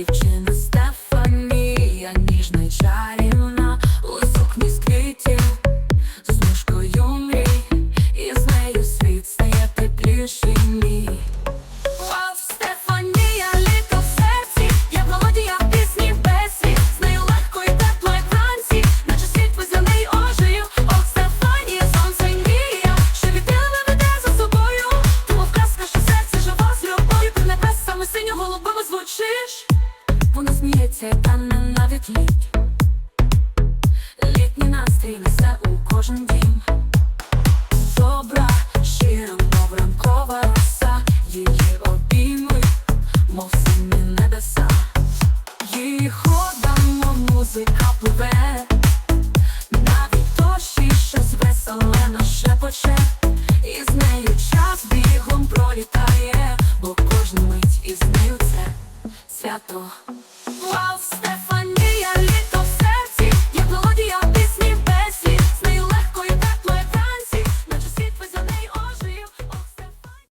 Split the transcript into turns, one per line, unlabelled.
дівчина Стефанія, ніжна й чарівна, у сукні з з мушкою мрій, і з нею світ стає тепліший мій. Вау, Стефанія, літо в серці, пісні в бесі, з нею легко і тепло, як вранці, наче світ весняний ожив, Ох, Стефанія, сонце й що від тебе за собою, тому в казках, що серце живо з любов'ю, ти небесами синьо голубами звучиш. Вона сміється, і тане навіть лід Літній настрій несе у кожен дім. Добра, щира, ранкова роса, її обійми, мов сині небеса, її ходом, мов музика пливе, навіть дощі щось веселе шепоче, і з нею час бігом пролітає, бо кожну мить із нею це свято. Вау, Стеф